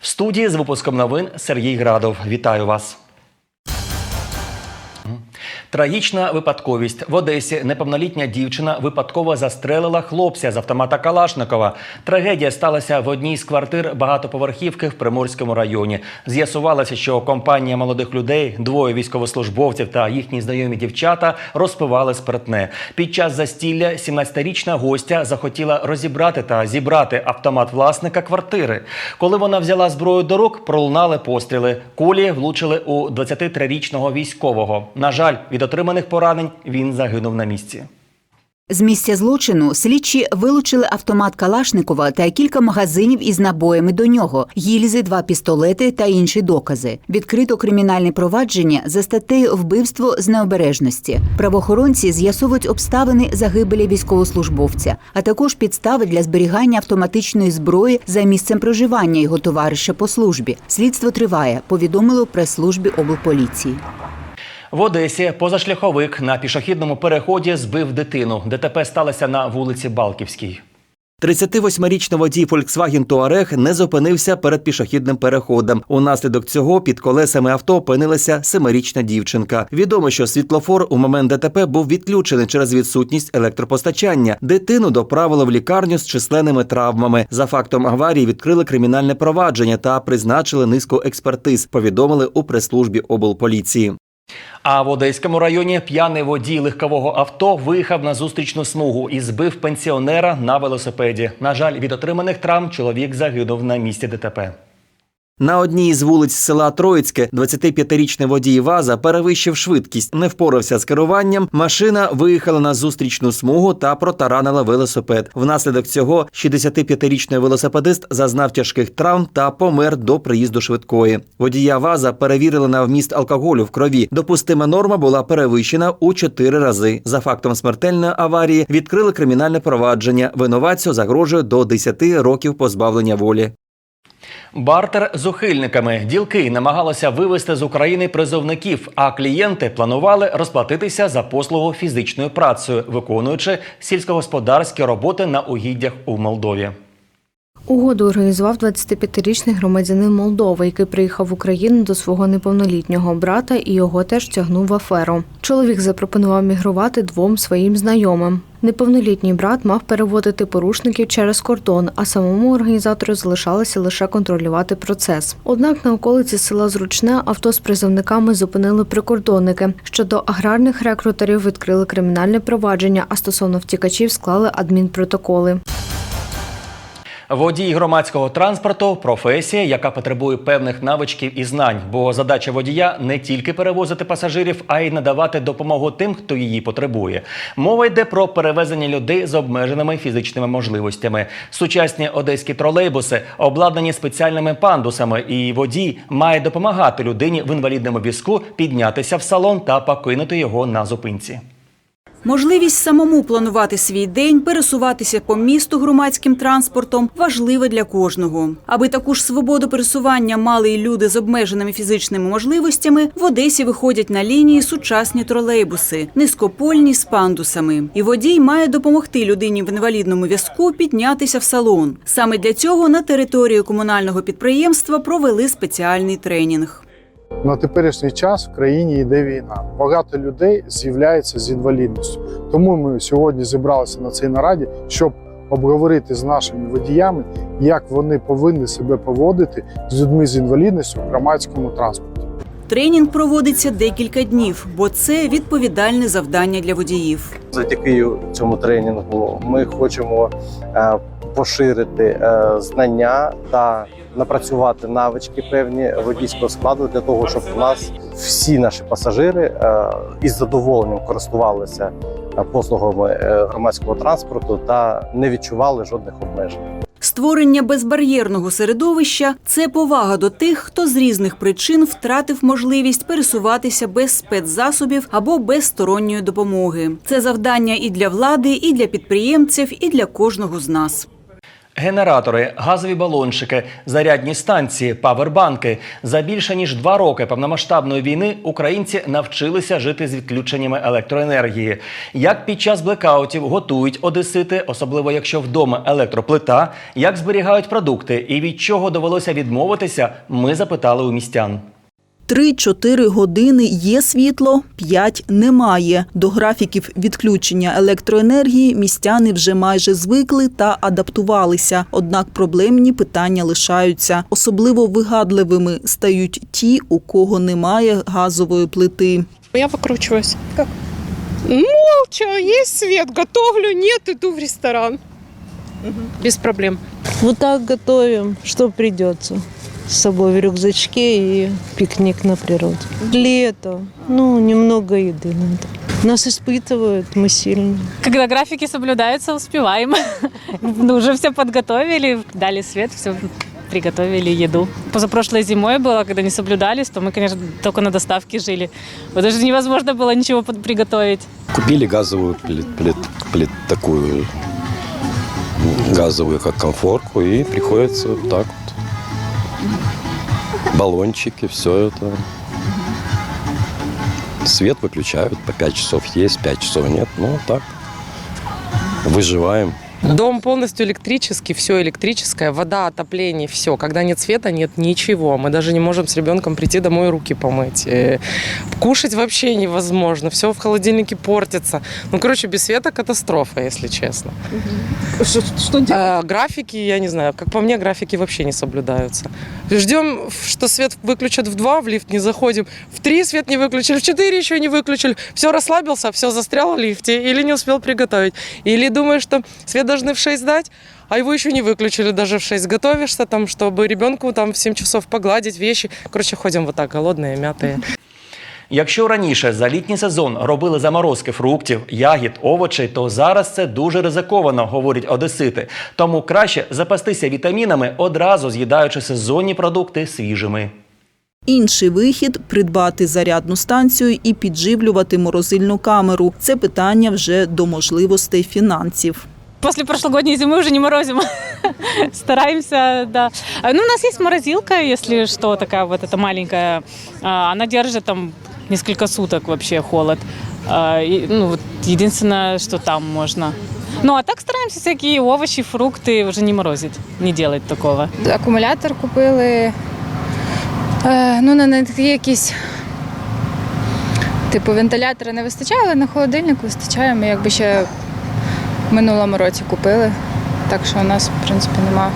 В студії з випуском новин Сергій Градов. Вітаю вас. Трагічна випадковість в Одесі. Неповнолітня дівчина випадково застрелила хлопця з автомата Калашникова. Трагедія сталася в одній з квартир багатоповерхівки в Приморському районі. З'ясувалося, що компанія молодих людей, двоє військовослужбовців та їхні знайомі дівчата розпивали спиртне. Під час застілля 17-річна гостя захотіла розібрати та зібрати автомат власника квартири. Коли вона взяла зброю до рук, пролунали постріли. Кулі влучили у 23-річного військового. На жаль, від отриманих поранень він загинув на місці. З місця злочину слідчі вилучили автомат Калашникова та кілька магазинів із набоями до нього, гільзи, два пістолети та інші докази. Відкрито кримінальне провадження за статтею вбивство з необережності. Правоохоронці з'ясовують обставини загибелі військовослужбовця, а також підстави для зберігання автоматичної зброї за місцем проживання його товариша по службі. Слідство триває. Повідомили у прес-службі облполіції. В Одесі позашляховик на пішохідному переході збив дитину. ДТП сталося на вулиці Балківській. 38-річний водій Volkswagen Touareg не зупинився перед пішохідним переходом. Унаслідок цього під колесами авто опинилася семирічна дівчинка. Відомо, що світлофор у момент ДТП був відключений через відсутність електропостачання. Дитину доправили в лікарню з численними травмами. За фактом аварії відкрили кримінальне провадження та призначили низку експертиз. Повідомили у прес-службі облполіції. А в Одеському районі п'яний водій легкового авто виїхав на зустрічну смугу і збив пенсіонера на велосипеді. На жаль, від отриманих травм чоловік загинув на місці ДТП. На одній із вулиць села Троїцьке 25-річний водій ВАЗа перевищив швидкість, не впорався з керуванням. Машина виїхала на зустрічну смугу та протаранила велосипед. Внаслідок цього 65-річний велосипедист зазнав тяжких травм та помер до приїзду швидкої. Водія ВАЗа перевірили на вміст алкоголю в крові. Допустима норма була перевищена у 4 рази. За фактом смертельної аварії відкрили кримінальне провадження. Винуватцю загрожує до 10 років позбавлення волі. Бартер з ухильниками. Ділки намагалися вивезти з України призовників, а клієнти планували розплатитися за послугу фізичною працею, виконуючи сільськогосподарські роботи на угіддях у Молдові. Угоду організував 25-річний громадянин Молдови, який приїхав в Україну до свого неповнолітнього брата і його теж тягнув в аферу. Чоловік запропонував мігрувати двом своїм знайомим. Неповнолітній брат мав переводити порушників через кордон, а самому організатору залишалося лише контролювати процес. Однак на околиці села Зручне авто з призовниками зупинили прикордонники. Щодо аграрних рекрутерів відкрили кримінальне провадження, а стосовно втікачів склали адмінпротоколи. Водій громадського транспорту професія, яка потребує певних навичків і знань, бо задача водія не тільки перевозити пасажирів, а й надавати допомогу тим, хто її потребує. Мова йде про перевезення людей з обмеженими фізичними можливостями. Сучасні одеські тролейбуси обладнані спеціальними пандусами, і водій має допомагати людині в інвалідному візку піднятися в салон та покинути його на зупинці. Можливість самому планувати свій день, пересуватися по місту громадським транспортом важлива для кожного. Аби таку ж свободу пересування мали й люди з обмеженими фізичними можливостями, в Одесі виходять на лінії сучасні тролейбуси, низькопольні з пандусами. І водій має допомогти людині в інвалідному візку піднятися в салон. Саме для цього на території комунального підприємства провели спеціальний тренінг. На теперішній час в країні йде війна. Багато людей з'являється з інвалідністю. Тому ми сьогодні зібралися на цій нараді, щоб обговорити з нашими водіями, як вони повинні себе поводити з людьми з інвалідністю в громадському транспорті. Тренінг проводиться декілька днів, бо це відповідальне завдання для водіїв. Завдяки цьому тренінгу ми хочемо е, поширити е, знання та напрацювати навички певні водійського складу для того, щоб у нас всі наші пасажири е, із задоволенням користувалися е, послугами громадського транспорту та не відчували жодних обмежень. Створення безбар'єрного середовища це повага до тих, хто з різних причин втратив можливість пересуватися без спецзасобів або без сторонньої допомоги. Це завдання і для влади, і для підприємців, і для кожного з нас. Генератори, газові балончики, зарядні станції, павербанки. За більше ніж два роки повномасштабної війни українці навчилися жити з відключеннями електроенергії. Як під час блекаутів готують одесити, особливо якщо вдома електроплита, як зберігають продукти і від чого довелося відмовитися, ми запитали у містян. 3-4 години є світло, 5 немає. До графіків відключення електроенергії містяни вже майже звикли та адаптувалися. Однак проблемні питання лишаються. Особливо вигадливими стають ті, у кого немає газової плити. Я выкручиваюсь. Как? Молча, есть свет, готовлю, нет, иду в ресторан. Без проблем. Вот так готовим, что придется. С собой в рюкзачке и пикник на природе. Лето. Ну, немного еды надо. Нас испытывают, мы сильные. Когда графики соблюдаются, успеваем. Ну, уже все подготовили, дали свет, все приготовили еду. Позапрошлой зимой было, когда не соблюдались, то мы, конечно, только на доставке жили. Вот даже невозможно было ничего под- приготовить. Купили газовую плит, плит, плит- такую м, газовую, как комфорку, и приходится так. Баллончики, все это. Свет выключают, по 5 часов есть, 5 часов нет. Ну, так. Выживаем. Дом полностью электрический, все электрическое, вода, отопление, все. Когда нет света, нет ничего. Мы даже не можем с ребенком прийти домой руки помыть. Э, Кушать вообще невозможно. Все в холодильнике портится. Ну, короче, без света катастрофа, если честно. Что А, графики, я не знаю, как по мне, графики вообще не соблюдаются. Ждем, что свет выключат в 2, в лифт не заходим. В 3 свет не выключили, в 4 еще не выключили. Все расслабился, все застрял в лифте или не успел приготовить. Или думаешь, что свет должны в 6 дать, а его еще не выключили даже в 6. Готовишься там, чтобы ребенку там в 7 часов погладить вещи. Короче, ходим вот так, голодные, мятые. Якщо раніше за літній сезон робили заморозки фруктів, ягід, овочей, то зараз це дуже ризиковано, говорять одесити. Тому краще запастися вітамінами, одразу з'їдаючи сезонні продукти свіжими. Інший вихід придбати зарядну станцію і підживлювати морозильну камеру. Це питання вже до можливостей фінансів. После прошлогодней зимы уже не морозим. Стараемся, да. А, Ну, у нас есть морозилка, если что, такая вот эта маленькая. А, Она держит там несколько суток вообще холод. А, и, Ну, вот единственное, что там можно. Ну, а так стараемся всякие овощи, фрукты уже не морозить, не делать такого. Акумулятор купили. Е, ну, на на такі якісь. Типу, вентилятора не вистачає, але на холодильник вистачає. Ми якби ще в минулому році купили. Так що у нас, в принципі, нема,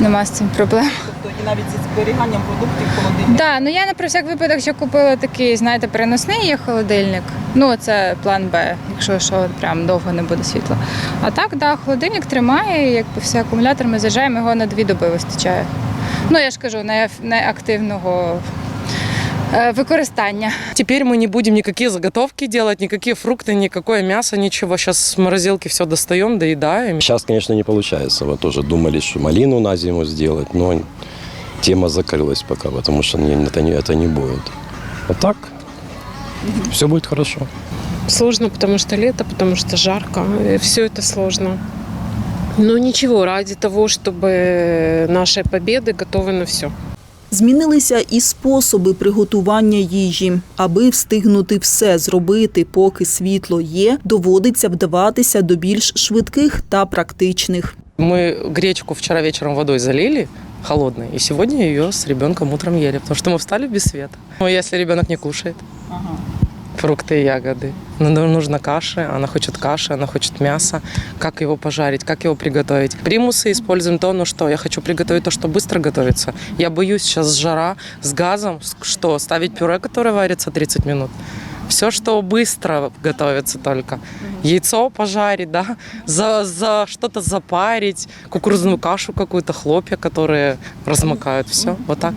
нема з цим проблем. Тобто і навіть зі зберіганням продуктів в холодильнику. Так, ну я на про всяк випадок ще купила такий, знаєте, переносний є холодильник. Ну, це план Б, якщо що, прям довго не буде світла. А так, да, холодильник тримає, якби все акумулятор ми заряджаємо, його на дві доби вистачає. Ну, я ж кажу, не, не активного використання. Теперь мы не будем никакие заготовки делать, никакие фрукты, никакое мясо, ничего. Сейчас с морозилки все достаем, доедаем. Сейчас, конечно, не получается. Вот тоже думали, что малину на зиму сделать, но тема закрылась пока, потому что не- это не, это не будет. А так, все будет хорошо. Сложно, потому что лето, потому что жарко. Все это сложно. Но ничего, ради того, чтобы нашей победы готовы на все. Змінилися і способи приготування їжі. Аби встигнути все зробити, поки світло є, доводиться вдаватися до більш швидких та практичних. Ми гречку вчора вечором водой залили, холодной, и сегодня ее с ребенком утром ели, потому что мы встали без света. Ну, если ребенок не кушает фрукты и ягоды, ну, ну, нужна каша, она хочет каши, она хочет мяса, как его пожарить, как его приготовить. Примусы используем то, ну что, я хочу приготовить то, что быстро готовится. Я боюсь сейчас жара с газом, с- что, ставить пюре, которое варится 30 минут. Все, что быстро готовится только. Яйцо пожарить, да, за, за что-то запарить, кукурузную кашу какую-то, хлопья, которые размокают. Все, вот так.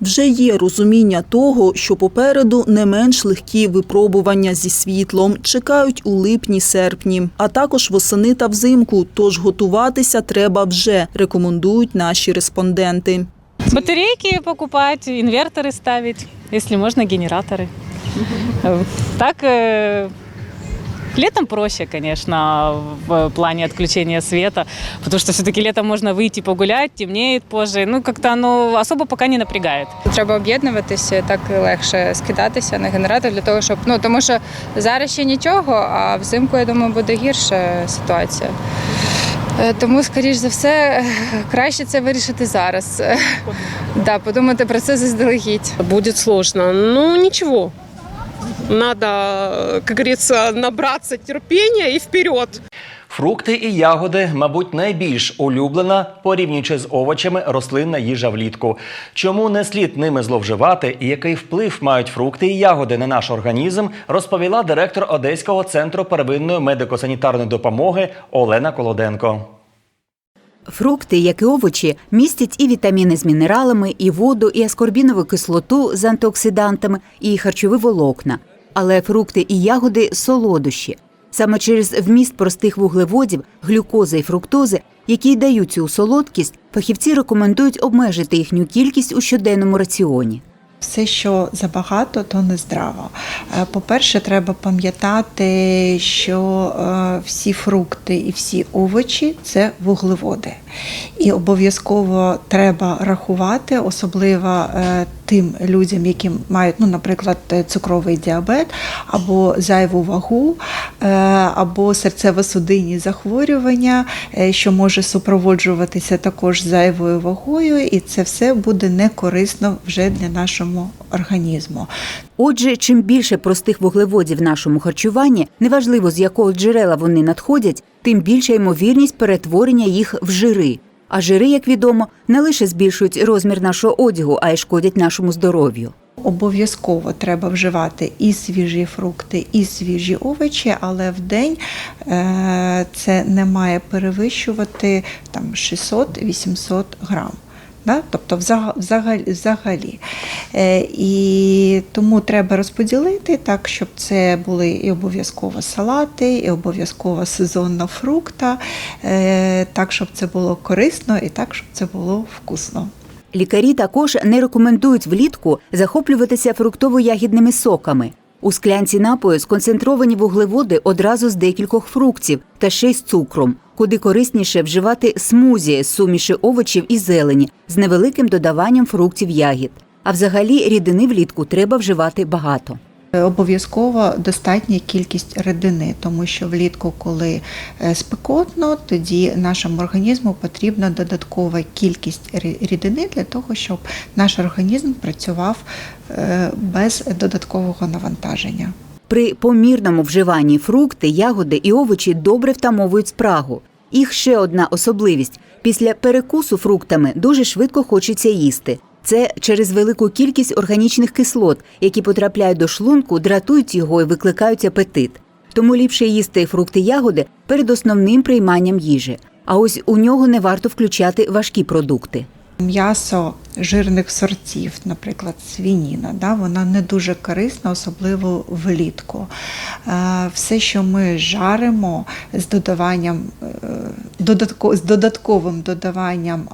Вже є розуміння того, що попереду не менш легкі випробування зі світлом чекають у липні-серпні, а також восени та взимку. Тож готуватися треба вже, рекомендують наші респонденти. Батарейки покупать, инверторы ставить, если можно, генераторы. Э, Так, э, Летом проще, конечно, в плане отключения света, потому что все-таки летом можно выйти погулять, темнеет позже. Ну, как-то оно особо пока не напрягает. Треба об'єднуватися, так легше скидатися на генератор для того, щоб ну тому що зараз ще нічого, а взимку я думаю буде гірша ситуація. Е, Тому, скоріш за все, краще це вирішити зараз. Да, подумати про це заздалегідь. Будет сложно. Ну, ничего. Надо, как говорится, набраться терпения и вперед. Фрукти і ягоди, мабуть, найбільш улюблена, порівнюючи з овочами, рослинна їжа влітку. Чому не слід ними зловживати і який вплив мають фрукти і ягоди на наш організм, розповіла директор Одеського центру первинної медико-санітарної допомоги Олена Колоденко. Фрукти, як і овочі, містять і вітаміни з мінералами, і воду, і аскорбінову кислоту з антиоксидантами, і харчові волокна. Але фрукти і ягоди солодощі. Саме через вміст простих вуглеводів, глюкози і фруктози, які й дають цю солодкість, фахівці рекомендують обмежити їхню кількість у щоденному раціоні. Все, що забагато, то не здраво. Е, По-перше, треба пам'ятати, що е, всі фрукти і всі овочі це вуглеводи. І обов'язково треба рахувати, особливо е, тим людям, які мають, ну, наприклад, е, цукровий діабет, або зайву вагу, е, або серцево-судинні захворювання, е, що може супроводжуватися також зайвою вагою, і це все буде не корисно вже для нашого організму. Отже, чим більше простих вуглеводів в нашому харчуванні, неважливо з якого джерела вони надходять, тим більша ймовірність перетворення їх в жири. А жири, як відомо, не лише збільшують розмір нашого одягу, а й шкодять нашому здоров'ю. Обов'язково треба вживати і свіжі фрукти, і свіжі овочі, але в день е, це не має перевищувати там 600-800 грам. Да? Тобто взагалі, взагалі. Е, і тому треба розподілити так, щоб це були і обов'язково салати, і обов'язково сезонна фрукта, е, так, щоб це було корисно і так, щоб це було вкусно. Лікарі також не рекомендують влітку захоплюватися фруктово-ягідними соками. У склянці напою сконцентровані вуглеводи одразу з декількох фруктів та ще й з цукром, куди корисніше вживати смузі з суміші овочів і зелені з невеликим додаванням фруктів ягід. А взагалі рідини влітку треба вживати багато. Обов'язково достатня кількість рідини, тому що влітку, коли е, спекотно, тоді нашому організму потрібна додаткова кількість рідини для того, щоб наш організм працював е, без додаткового навантаження. При помірному вживанні фрукти, ягоди і овочі добре втамовують спрагу. Їх ще одна особливість: після перекусу фруктами дуже швидко хочеться їсти. Це через велику кількість органічних кислот, які потрапляють до шлунку, дратують його і викликають апетит. Тому ліпше їсти фрукти ягоди перед основним прийманням їжі. А ось у нього не варто включати важкі продукти. М'ясо жирних сортів, наприклад, свініна, да, вона не дуже корисна, особливо влітку. Е, Все, що ми жаримо з додаванням додатко, з додатковим додаванням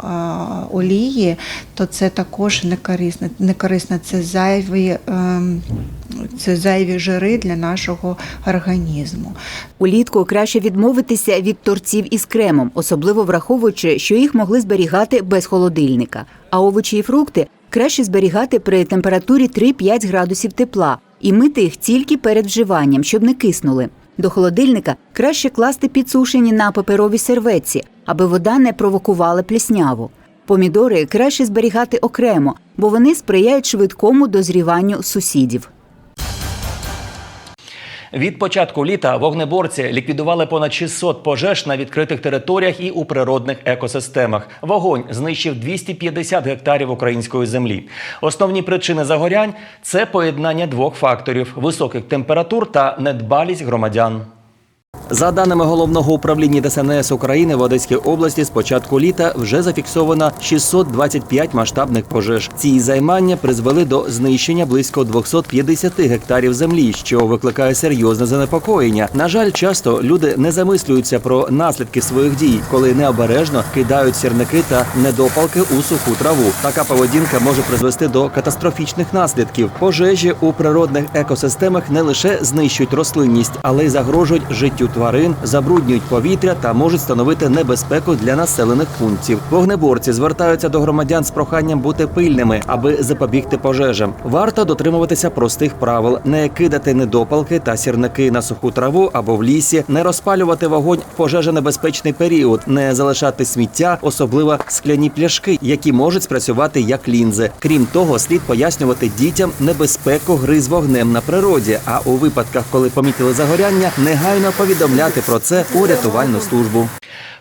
олії, то це також не корисно. Не корисно. Це зайві, ем, це зайві жири для нашого організму. Улітку краще відмовитися від торців із кремом, особливо враховуючи, що їх могли зберігати без холодильника. А овочі і фрукти краще зберігати при температурі 3-5 градусів тепла і мити їх тільки перед вживанням, щоб не киснули. До холодильника краще класти підсушені на паперовій серветці, аби вода не провокувала плісняву. Помідори краще зберігати окремо, бо вони сприяють швидкому дозріванню сусідів. Від початку літа вогнеборці ліквідували понад 600 пожеж на відкритих територіях і у природних екосистемах. Вогонь знищив 250 гектарів української землі. Основні причини загорянь це поєднання двох факторів: високих температур та недбалість громадян. За даними головного управління ДСНС України в Одеській області, з початку літа вже зафіксовано 625 масштабних пожеж. Ці займання призвели до знищення близько 250 гектарів землі, що викликає серйозне занепокоєння. На жаль, часто люди не замислюються про наслідки своїх дій, коли необережно кидають сірники та недопалки у суху траву. Така поведінка може призвести до катастрофічних наслідків. Пожежі у природних екосистемах не лише знищують рослинність, але й загрожують життю тварин, забруднюють повітря та можуть становити небезпеку для населених пунктів. Вогнеборці звертаються до громадян з проханням бути пильними, аби запобігти пожежам. Варто дотримуватися простих правил: не кидати недопалки та сірники на суху траву або в лісі, не розпалювати вогонь в пожежонебезпечний період, не залишати сміття, особливо скляні пляшки, які можуть спрацювати як лінзи. Крім того, слід пояснювати дітям небезпеку гри з вогнем на природі. А у випадках, коли помітили загоряння, негайно повідомляти про це у рятувальну службу.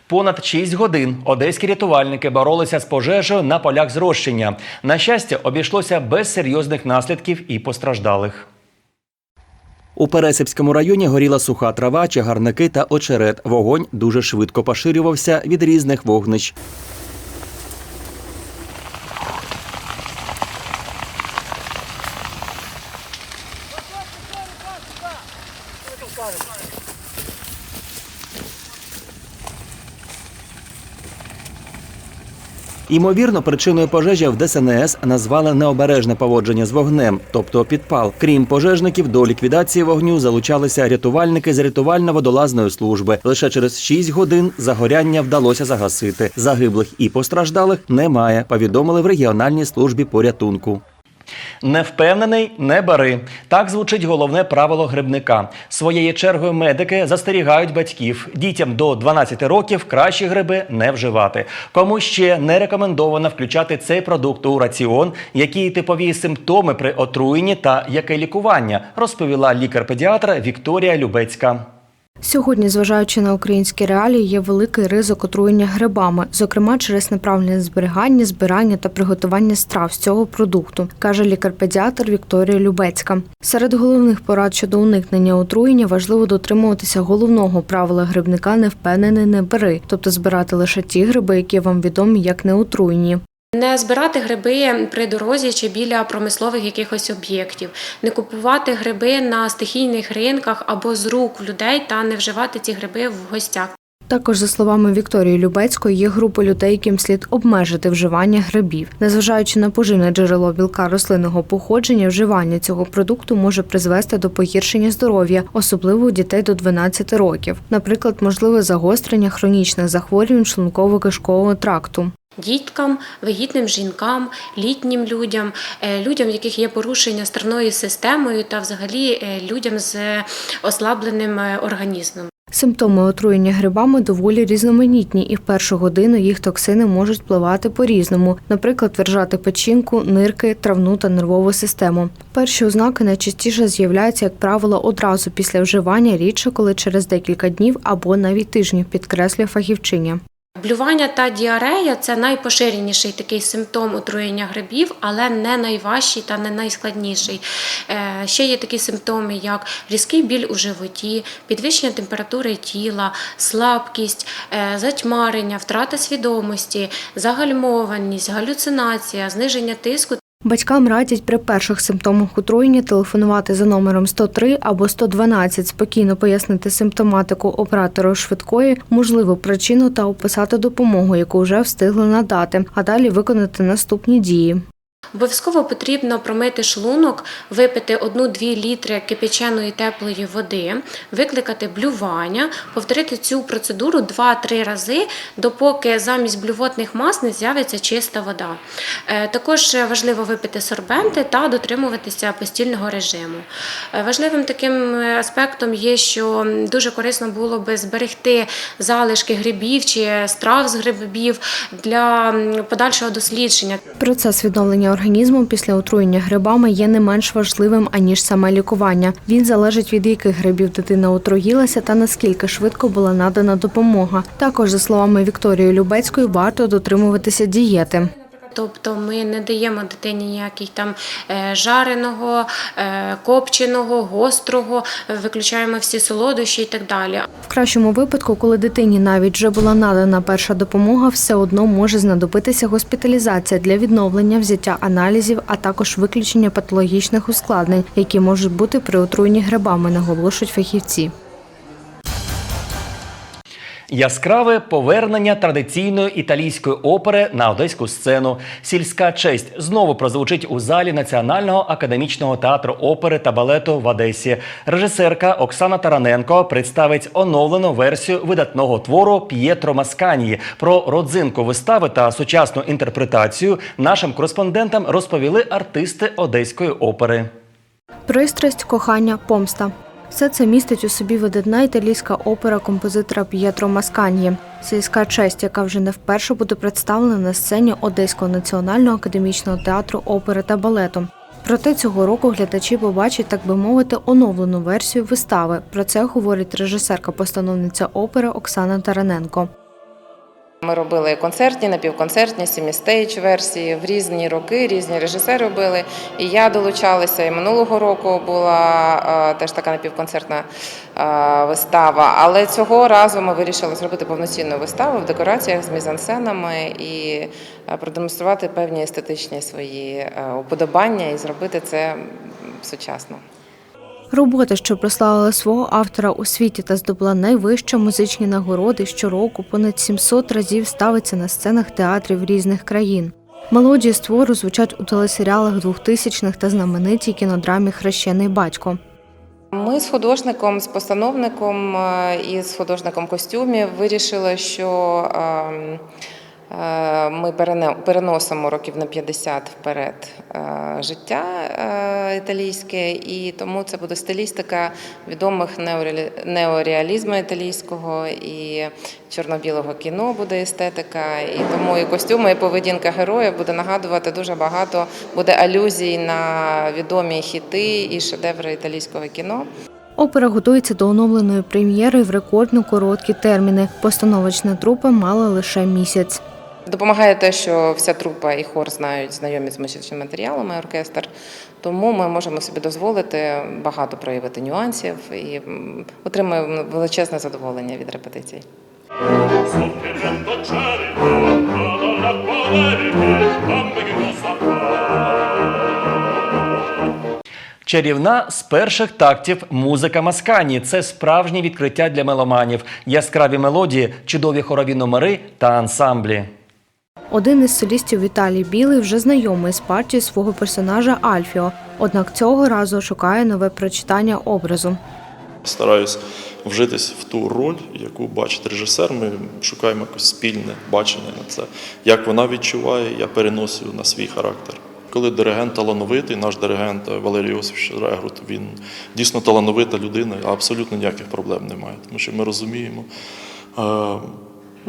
Понад 6 годин одеські рятувальники боролися з пожежею на полях зрощення. На щастя, обійшлося без серйозних наслідків і постраждалих. У Пересипському районі горіла суха трава, чагарники та очерет. Вогонь дуже швидко поширювався від різних вогнищ. Імовірно, причиною пожежі в ДСНС назвали необережне поводження з вогнем, тобто підпал. Крім пожежників, до ліквідації вогню залучалися рятувальники з рятувально-водолазної служби. Лише через 6 годин загоряння вдалося загасити. Загиблих і постраждалих немає. Повідомили в регіональній службі порятунку. Не впевнений, не бери. Так звучить головне правило грибника. Своєю чергою медики застерігають батьків. Дітям до 12 років кращі гриби не вживати. Кому ще не рекомендовано включати цей продукт у раціон, які типові симптоми при отруєнні та яке лікування, розповіла лікар-педіатр Вікторія Любецька. Сьогодні, зважаючи на українські реалії, є великий ризик отруєння грибами, зокрема через неправильне зберігання, збирання та приготування страв з цього продукту, каже лікар-педіатр Вікторія Любецька. Серед головних порад щодо уникнення отруєння важливо дотримуватися головного правила грибника не впевнений, не бери, тобто збирати лише ті гриби, які вам відомі як неотруєні. Не збирати гриби при дорозі чи біля промислових якихось об'єктів, не купувати гриби на стихійних ринках або з рук людей та не вживати ці гриби в гостях. Також, за словами Вікторії Любецької, є група людей, яким слід обмежити вживання грибів. Незважаючи на поживне джерело білка рослинного походження, вживання цього продукту може призвести до погіршення здоров'я, особливо у дітей до 12 років. Наприклад, можливе загострення хронічних захворювань шлунково-кишкового тракту. Діткам, вагітним жінкам, літнім людям, е, людям, в яких є порушення стерною системою, та взагалі е, людям з ослабленим е, організмом. Симптоми отруєння грибами доволі різноманітні, і в першу годину їх токсини можуть впливати по-різному, наприклад, вержати печінку, нирки, травну та нервову систему. Перші ознаки найчастіше з'являються, як правило, одразу після вживання, рідше коли через декілька днів або навіть тижнів, підкреслює фахівчиня. Блювання та діарея це найпоширеніший такий симптом отруєння грибів, але не найважчий та не найскладніший. Е, Ще є такі симптоми, як різкий біль у животі, підвищення температури тіла, слабкість, е, затьмарення, втрата свідомості, загальмованість, галюцинація, зниження тиску Батькам радять при перших симптомах отруєння телефонувати за номером 103 або 112, спокійно пояснити симптоматику оператору швидкої, можливу причину та описати допомогу, яку вже встигли надати, а далі виконати наступні дії. Обов'язково потрібно промити шлунок, випити 1-2 літри кипяченої теплої води, викликати блювання, повторити цю процедуру 2-3 рази, допоки замість блювотних мас не з'явиться чиста вода. Е, Також важливо випити сорбенти та дотримуватися постільного режиму. Е, Важливим таким аспектом є, що дуже корисно було би зберегти залишки грибів чи страв з грибів для подальшого дослідження. Процес відновлення організму після отруєння грибами є не менш важливим аніж саме лікування. Він залежить від яких грибів дитина отруїлася та наскільки швидко була надана допомога. Також, за словами Вікторії Любецької, варто дотримуватися дієти. Тобто ми не даємо дитині ніяких там е, жареного, е, копченого, гострого, виключаємо всі солодощі і так далі. В кращому випадку, коли дитині навіть вже була надана перша допомога, все одно може знадобитися госпіталізація для відновлення, взяття аналізів, а також виключення патологічних ускладнень, які можуть бути при отруєнні грибами, наголошують фахівці. Яскраве повернення традиційної італійської опери на одеську сцену. Сільська честь знову прозвучить у залі Національного академічного театру опери та балету в Одесі. Режисерка Оксана Тараненко представить оновлену версію видатного твору П'єтро Масканії. Про родзинку вистави та сучасну інтерпретацію нашим кореспондентам розповіли артисти Одеської опери. Пристрасть, кохання, помста. Все це містить у собі видатна італійська опера композитора П'єтро Масканьї. Сільська честь, яка вже не вперше буде представлена на сцені Одеського національного академічного театру опери та балету. Проте цього року глядачі побачать, так би мовити, оновлену версію вистави. Про це говорить режисерка-постановниця опери Оксана Тараненко. Ми робили концертні, напівконцертні, сімістейдж версії в різні роки, різні режисери робили. І я долучалася. І минулого року була теж така напівконцертна вистава. Але цього разу ми вирішили зробити повноцінну виставу в декораціях з мізансценами і продемонструвати певні естетичні свої уподобання і зробити це сучасно. Робота, що прославила свого автора у світі та здобула найвищі музичні нагороди, щороку понад 700 разів ставиться на сценах театрів різних країн. Мелодії з твору звучать у телесеріалах 2000-х та знаменитій кінодрамі Хрещений батько. Ми з художником, з постановником е, і з художником костюмів вирішили, що ем, ми перене- переносимо років на 50 вперед е, життя е, італійське, і тому це буде стилістика відомих неореалі- неореалізму італійського і чорно-білого кіно буде естетика. І тому і костюми, і поведінка героїв буде нагадувати дуже багато буде алюзій на відомі хіти і шедеври італійського кіно. Опера готується до оновленої прем'єри в рекордно короткі терміни. Постановочна трупа мала лише місяць. Допомагає те, що вся трупа і хор знають, знайомі з музичними матеріалами, оркестр. Тому ми можемо собі дозволити багато проявити нюансів і отримуємо величезне задоволення від репетицій. Чарівна з перших тактів музика Маскані. Це справжнє відкриття для меломанів. Яскраві мелодії, чудові хорові номери та ансамблі. Один із солістів Віталій Білий вже знайомий з партією свого персонажа Альфіо, однак цього разу шукає нове прочитання образу. Стараюсь вжитись в ту роль, яку бачить режисер. Ми шукаємо якось спільне бачення на це. Як вона відчуває, я переносю на свій характер. Коли диригент талановитий, наш диригент Валерій Йосифович Регрут, він дійсно талановита людина, а абсолютно ніяких проблем немає. Тому що ми розуміємо е,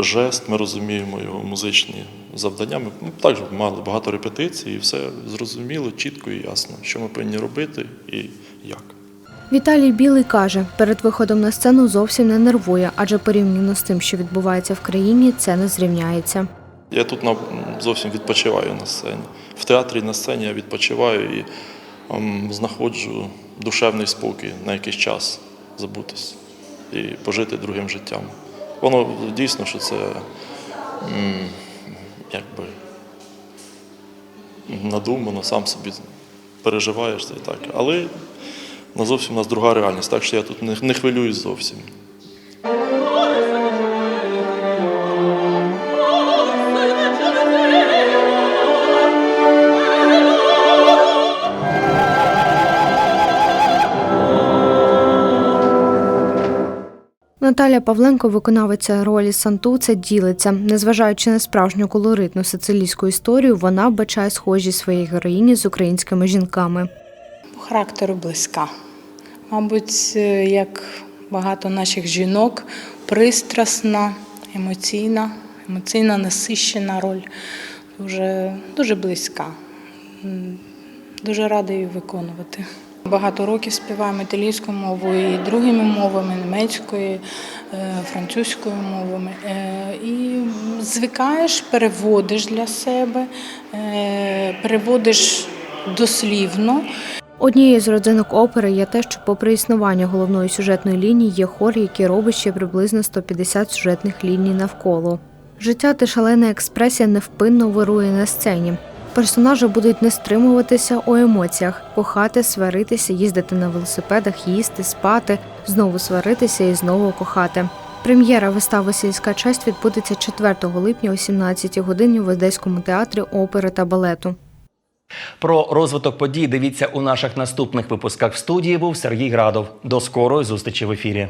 жест, ми розуміємо його музичні завдання. Ми ну, також мали багато репетицій, і все зрозуміло, чітко і ясно, що ми повинні робити і як. Віталій Білий каже, перед виходом на сцену зовсім не нервує, адже порівняно з тим, що відбувається в країні, це не зрівняється. Я тут на, зовсім відпочиваю на сцені. В театрі на сцені я відпочиваю і ем, знаходжу душевний спокій на якийсь час забутись і пожити другим життям. Воно дійсно, що це якби надумано, сам собі переживаєш це і так. Але на зовсім у нас друга реальність, так що я тут не, хвилююсь зовсім. Наталя Павленко, виконавиця ролі Сантуце, ділиться. Незважаючи на справжню колоритну сицилійську історію, вона вбачає схожі своїй героїні з українськими жінками. По характеру близька. Мабуть, е, як багато наших жінок, пристрасна, емоційна, емоційна насищена роль. Дуже, дуже близька. Дуже рада її виконувати. Багато років співаємо італійською мовою і другими мовами, німецькою, е, французькою мовами. Е, І звикаєш, переводиш для себе, е, переводиш дослівно. Однією з родзинок опери є те, що попри існування головної сюжетної лінії є хор, який робить ще приблизно 150 сюжетних ліній навколо. Життя та шалена експресія невпинно вирує на сцені. Персонажі будуть не стримуватися у емоціях, кохати, сваритися, їздити на велосипедах, їсти, спати, знову сваритися і знову кохати. Прем'єра вистави Сільська честь відбудеться 4 липня о 17 годині в Одеському театрі опери та балету. Про розвиток подій дивіться у наших наступних випусках. В студії був Сергій Градов. До скорої зустрічі в ефірі.